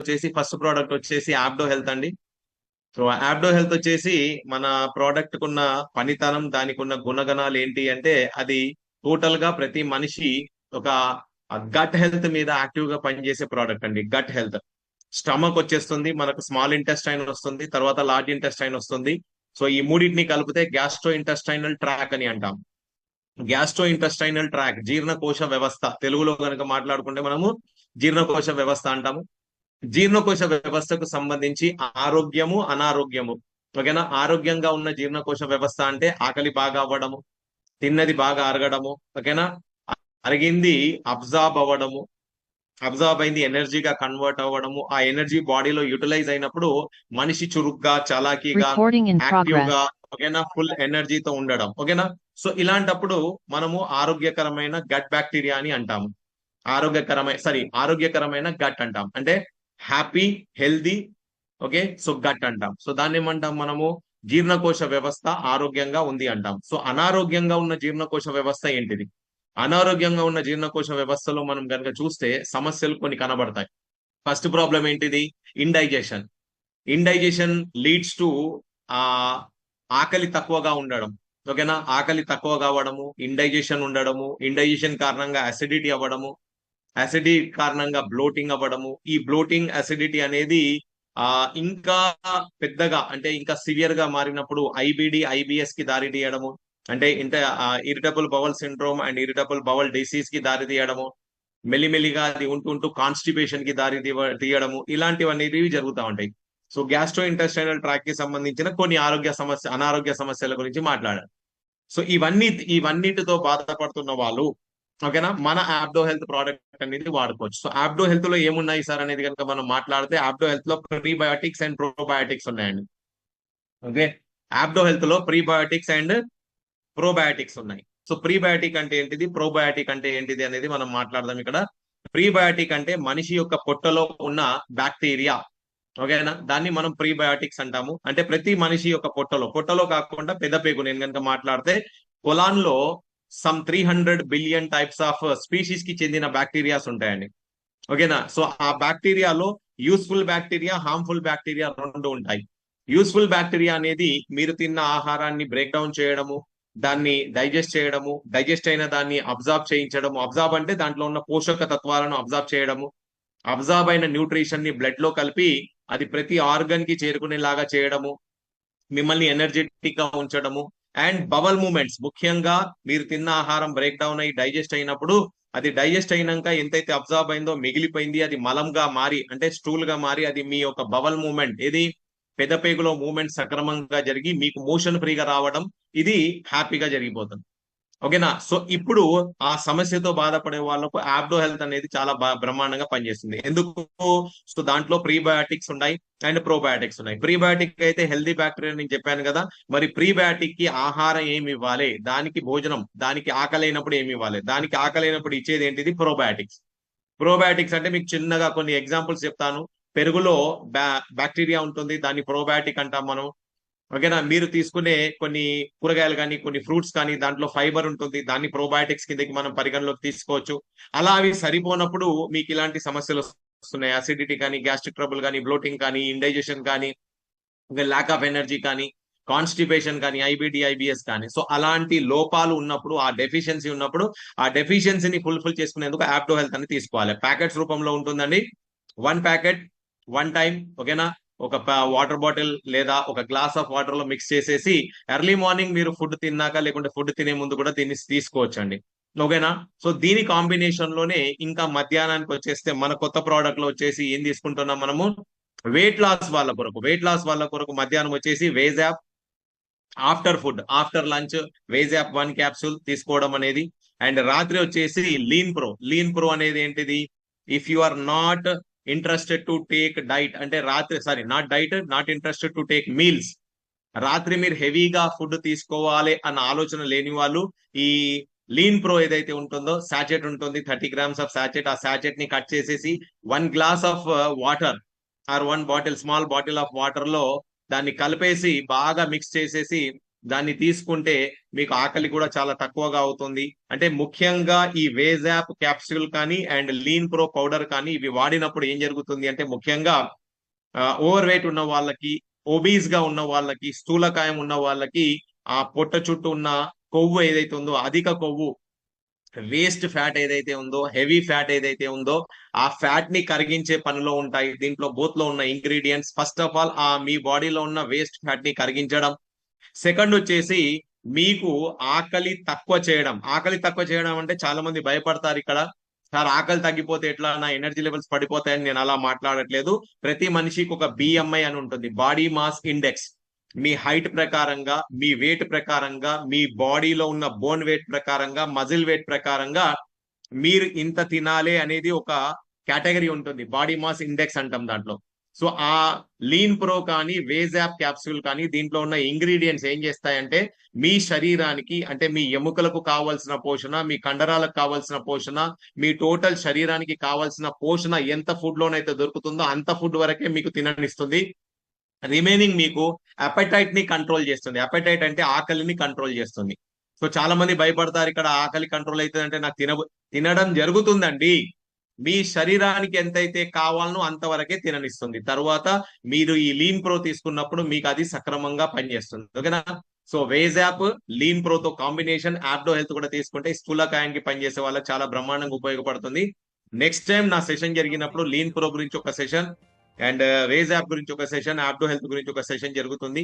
వచ్చేసి first product వచ్చేసి యాప్డో హెల్త్ అండి. సో యాప్డో హెల్త్ వచ్చేసి మన ప్రోడక్ట్ కున్న పనితనం దానికి ఉన్న గుణగణాలు ఏంటి అంటే అది టోటల్గా ప్రతి మనిషి ఒక గట్ హెల్త్ మీద యాక్టివ్గా పనిచేసే ప్రోడక్ట్ అండి గట్ హెల్త్ స్టమక్ వచ్చేస్తుంది మనకు స్మాల్ ఇంటెస్టైన్ వస్తుంది తర్వాత లార్జ్ ఇంటెస్టైన్ వస్తుంది. సో ఈ మూడింటిని కలిపితే గ్యాస్ట్రో ఇంటెస్టైనల్ ట్రాక్ అని అంటాం. గ్యాస్ట్రో ఇంటెస్టైనల్ ట్రాక్ జీర్ణకోశ వ్యవస్థ తెలుగులో కనుక మాట్లాడుకుంటే మనము జీర్ణకోశ వ్యవస్థ అంటాము. జీర్ణకోశ వ్యవస్థకు సంబంధించి ఆరోగ్యము అనారోగ్యము. ఓకేనా? ఆరోగ్యంగా ఉన్న జీర్ణకోశ వ్యవస్థ అంటే ఆకలి బాగా అవ్వడము తిన్నది బాగా అరగడము ఓకేనా? అరిగింది అబ్జార్బ్ అవ్వడము అబ్జార్బ్ అయింది ఎనర్జీగా కన్వర్ట్ అవ్వడము ఆ ఎనర్జీ బాడీలో యూటిలైజ్ అయినప్పుడు మనిషి చురుగ్గా చలాకీగా Recording in యాక్టివ్ progress. గా ఓకేనా? ఫుల్ ఎనర్జీతో ఉండడం ఓకేనా? సో ఇలాంటప్పుడు మనము ఆరోగ్యకరమైన గట్ బ్యాక్టీరియా అని అంటాము. ఆరోగ్యకరమైన సారీ ఆరోగ్యకరమైన గట్ అంటాం. అంటే happy healthy okay so gut అంటాం. సో దాన్ని ఏమంటాం మనము? జీర్ణకోశ వ్యవస్థ ఆరోగ్యంగా ఉంది అంటాం. సో అనారోగ్యంగా ఉన్న జీర్ణకోశ వ్యవస్థ ఏంటిది? అనారోగ్యంగా ఉన్న జీర్ణకోశ వ్యవస్థలో మనం కనుక చూస్తే సమస్యలు కొన్ని కనబడతాయి. ఫస్ట్ ప్రాబ్లం ఏంటిది? ఇండైజెషన్. ఇండైజెషన్ లీడ్స్ టు ఆ ఆకలి తక్కువగా ఉండడం. ఓకేనా? ఆకలి తక్కువ కావడము ఇండైజెషన్ ఉండడము ఇండైజెషన్ కారణంగా అసిడిటీ అవ్వడము అసిడిటీ కారణంగా బ్లోటింగ్ అవ్వడము. ఈ బ్లోటింగ్ అసిడిటీ అనేది ఆ ఇంకా పెద్దగా అంటే ఇంకా సివియర్గా మారినప్పుడు ఐబిడి ఐబిఎస్కి దారి తీయడము అంటే ఇంత irritable bowel syndrome and irritable bowel డిసీజ్కి దారి తీయడము మెల్లిమెల్లిగా అది ఉంటుంటూ కాన్స్టిపేషన్కి దారి తీయడము. ఇలాంటివన్నీ జరుగుతూ ఉంటాయి. సో గ్యాస్ట్రో ఇంటెస్టైనల్ ట్రాక్కి సంబంధించిన కొన్ని ఆరోగ్య సమస్య అనారోగ్య సమస్యల గురించి మాట్లాడారు సో ఇవన్నీ ఇవన్నిటితో బాధపడుతున్న వాళ్ళు ఓకేనా? మన ఆబ్డో హెల్త్ ప్రోడక్ట్ అనేది వాడుకోవచ్చు. సో ఆబ్డో హెల్త్లో ఏమున్నాయి సార్ అనేది కనుక మనం మాట్లాడితే ఆబ్డో హెల్త్లో ప్రీబయోటిక్స్ అండ్ ప్రోబయోటిక్స్ ఉన్నాయండి. ఓకే? ఆబ్డో హెల్త్లో ప్రీబయోటిక్స్ అండ్ ప్రోబయోటిక్స్ ఉన్నాయి. సో ప్రీబయోటిక్ అంటే ఏంటిది? ప్రోబయోటిక్ అంటే ఏంటిది అనేది మనం మాట్లాడదాం ఇక్కడ. ప్రీబయోటిక్ అంటే మనిషి యొక్క పొట్టలో ఉన్న బ్యాక్టీరియా ఓకేనా? దాన్ని మనం ప్రీబయోటిక్స్ అంటాము. అంటే ప్రతి మనిషి యొక్క పొట్టలో. పొట్టలో కాకుండా పెద్ద పేగు నేను కనుక మాట్లాడితే పొలాన్లో some three hundred billion types of స్పీషీస్కి చెందిన బ్యాక్టీరియాస్ ఉంటాయండి. ఓకేనా? సో ఆ బ్యాక్టీరియాలో యూస్ఫుల్ బ్యాక్టీరియా హార్మ్ఫుల్ బ్యాక్టీరియా రెండు ఉంటాయి. యూస్ఫుల్ బ్యాక్టీరియా అనేది మీరు తిన్న ఆహారాన్ని బ్రేక్ డౌన్ చేయడము దాన్ని డైజెస్ట్ చేయడము డైజెస్ట్ అయిన దాన్ని అబ్జార్బ్ చేయించడము. అబ్జార్బ్ అంటే దాంట్లో ఉన్న పోషక తత్వాలను అబ్జార్బ్ చేయడము. అబ్జార్బ్ అయిన న్యూట్రిషన్ని బ్లడ్లో కలిపి అది ప్రతి ఆర్గన్కి చేరుకునేలాగా చేయడము. మిమ్మల్ని ఎనర్జెటిక్గా ఉంచడము. And bowel movements. ముఖ్యంగా మీరు తిన్న ఆహారం బ్రేక్ డౌన్ అయ్యి డైజెస్ట్ అయినప్పుడు అది డైజెస్ట్ అయినాక ఎంతైతే అబ్జర్వ్ అయిందో మిగిలిపోయింది అది మలంగా మారి అంటే స్టూల్గా మారి అది మీ యొక్క బవల్ మూమెంట్ ఇది పెదపేగులో మూమెంట్ సక్రమంగా జరిగి మీకు మోషన్ ఫ్రీగా రావడం ఇది హ్యాపీగా జరిగిపోతుంది. ఓకేనా? సో ఇప్పుడు ఆ సమస్యతో బాధపడే వాళ్ళకు ఆబ్డో హెల్త్ అనేది చాలా బా- బ్రహ్మాండంగా పనిచేస్తుంది. ఎందుకు? సో దాంట్లో ప్రీబయాటిక్స్ ఉన్నాయి అండ్ ప్రోబయాటిక్స్ ఉన్నాయి. ప్రీబయాటిక్ అయితే హెల్దీ బ్యాక్టీరియా నేను చెప్పాను కదా మరి ప్రీబయాటిక్కి ఆహారం ఏమి ఇవ్వాలి? దానికి భోజనం దానికి ఆకలి అయినప్పుడు ఏమి ఇవ్వాలి? దానికి ఆకలి అయినప్పుడు ఇచ్చేది ఏంటిది? ప్రోబయాటిక్స్. ప్రోబయాటిక్స్ అంటే మీకు చిన్నగా కొన్ని ఎగ్జాంపుల్స్ చెప్తాను. పెరుగులో బ్యా బ్యాక్టీరియా ఉంటుంది దాన్ని ప్రోబయాటిక్ అంటాం మనం. ఓకేనా? మీరు తీసుకునే కొన్ని కూరగాయలు కానీ కొన్ని ఫ్రూట్స్ కానీ దాంట్లో ఫైబర్ ఉంటుంది. దాన్ని ప్రోబయాటిక్స్ కిందకి మనం పరిగణలోకి తీసుకోవచ్చు. అలా అవి సరిపోనప్పుడు మీకు ఇలాంటి సమస్యలు వస్తున్నాయి. అసిడిటీ కానీ గ్యాస్ట్రిక్ ట్రబుల్ కానీ బ్లోటింగ్ కానీ ఇండైజెషన్ కానీ ల్యాక్ ఆఫ్ ఎనర్జీ కానీ కాన్స్టిపేషన్ కానీ ఐబిడి ఐబిఎస్ కానీ. సో అలాంటి లోపాలు ఉన్నప్పుడు ఆ డెఫిషియన్సీ ఉన్నప్పుడు ఆ డెఫిషియన్సీని ఫుల్ఫిల్ చేసుకునేందుకు యాప్టో హెల్త్ అని తీసుకోవాలి. ప్యాకెట్స్ రూపంలో ఉంటుందండి. వన్ ప్యాకెట్ వన్ టైం ఓకేనా? ఒక వాటర్ బాటిల్ లేదా ఒక గ్లాస్ ఆఫ్ వాటర్లో మిక్స్ చేసేసి ఎర్లీ మార్నింగ్ మీరు ఫుడ్ తిన్నాక లేకుంటే ఫుడ్ తినే ముందు కూడా దీన్ని తీసుకోవచ్చండి. ఓకేనా? సో దీని కాంబినేషన్లోనే ఇంకా మధ్యాహ్నానికి వచ్చేస్తే మన కొత్త ప్రోడక్ట్లో వచ్చేసి ఏం తీసుకుంటున్నాం మనము? వెయిట్ లాస్ వాళ్ళ కొరకు. వెయిట్ లాస్ వాళ్ళ కొరకు మధ్యాహ్నం వచ్చేసి వేజ్ యాప్ ఆఫ్టర్ ఫుడ్ ఆఫ్టర్ లంచ్ వేజ్ యాప్ వన్ క్యాప్సూల్ తీసుకోవడం అనేది. అండ్ రాత్రి వచ్చేసి లీన్ ప్రో లీన్ ప్రో అనేది ఏంటిది? If you are not interested to take diet అంటే రాత్రి sorry not diet not interested to take meals రాత్రి మీరు హెవీగా ఫుడ్ తీసుకోవాలి అన్న ఆలోచన లేని వాళ్ళు ఈ లీన్ ప్రో ఏదైతే ఉంటుందో సాచెట్ ఉంటుంది థర్టీ గ్రామ్స్ ఆఫ్ సాచెట్ ఆ సాచెట్ని కట్ చేసేసి one glass of water or one bottle small bottle of వాటర్లో దాన్ని కలిపేసి బాగా మిక్స్ చేసేసి దాన్ని తీసుకుంటే మీకు ఆకలి కూడా చాలా తక్కువగా అవుతుంది. అంటే ముఖ్యంగా ఈ వేజాప్ క్యాప్సూల్ కానీ అండ్ లీన్ ప్రో పౌడర్ కానీ ఇవి వాడినప్పుడు ఏం జరుగుతుంది అంటే ముఖ్యంగా ఓవర్ వెయిట్ ఉన్న వాళ్ళకి ఒబీస్గా ఉన్న వాళ్ళకి స్థూలకాయం ఉన్న వాళ్ళకి ఆ పొట్ట చుట్టూ ఉన్న కొవ్వు ఏదైతే ఉందో అధిక కొవ్వు వేస్ట్ ఫ్యాట్ ఏదైతే ఉందో హెవీ ఫ్యాట్ ఏదైతే ఉందో ఆ ఫ్యాట్ని కరిగించే పనిలో ఉంటాయి. దీంట్లో బోత్లో ఉన్న ఇంగ్రీడియంట్స్ ఫస్ట్ ఆఫ్ ఆల్ ఆ మీ బాడీలో ఉన్న వేస్ట్ ఫ్యాట్ని కరిగించడం సెకండ్ వచ్చేసి మీకు ఆకలి తక్కువ చేయడం. ఆకలి తక్కువ చేయడం అంటే చాలా మంది భయపడతారు ఇక్కడ. సార్ ఆకలి తగ్గిపోతే ఎట్లా? నా ఎనర్జీ లెవెల్స్ పడిపోతాయని నేను అలా మాట్లాడట్లేదు. ప్రతి మనిషికి ఒక బిఎంఐ అని ఉంటుంది. Body mass index. మీ హైట్ ప్రకారంగా మీ వెయిట్ ప్రకారంగా మీ బాడీలో ఉన్న బోన్ వెయిట్ ప్రకారంగా మజిల్ వెయిట్ ప్రకారంగా మీరు ఇంత తినాలి అనేది ఒక కేటగిరీ ఉంటుంది. బాడీ మాస్ ఇండెక్స్ అంటాం దాంట్లో. సో ఆ లీన్ ప్రో కానీ వేజాప్ క్యాప్సూల్ కానీ దీంట్లో ఉన్న ఇంగ్రీడియంట్స్ ఏం చేస్తాయంటే మీ శరీరానికి అంటే మీ ఎముకలకు కావాల్సిన పోషణ మీ కండరాలకు కావాల్సిన పోషణ మీ టోటల్ శరీరానికి కావాల్సిన పోషణ ఎంత ఫుడ్ లోనైతే దొరుకుతుందో అంత ఫుడ్ వరకే మీకు తిననిస్తుంది. రిమైనింగ్ మీకు అపెటైట్ని కంట్రోల్ చేస్తుంది. అపెటైట్ అంటే ఆకలిని కంట్రోల్ చేస్తుంది. సో చాలా మంది భయపడతారు ఇక్కడ ఆకలి కంట్రోల్ అవుతుంది అంటే నాకు తిన తినడం జరుగుతుందండి. మీ శరీరానికి ఎంతైతే కావాలనో అంతవరకే తిననిస్తుంది. తర్వాత మీరు ఈ లీన్ ప్రో తీసుకున్నప్పుడు మీకు అది సక్రమంగా పనిచేస్తుంది. ఓకేనా? సో వేజ్ యాప్ లీన్ ప్రోతో కాంబినేషన్ యాప్డో హెల్త్ కూడా తీసుకుంటే స్థూలకాయానికి పనిచేసే వాళ్ళకి చాలా బ్రహ్మాండంగా ఉపయోగపడుతుంది. నెక్స్ట్ టైం నా సెషన్ జరిగినప్పుడు లీన్ ప్రో గురించి ఒక సెషన్ అండ్ వేజ్ యాప్ గురించి ఒక సెషన్ యాప్డో హెల్త్ గురించి ఒక సెషన్ జరుగుతుంది.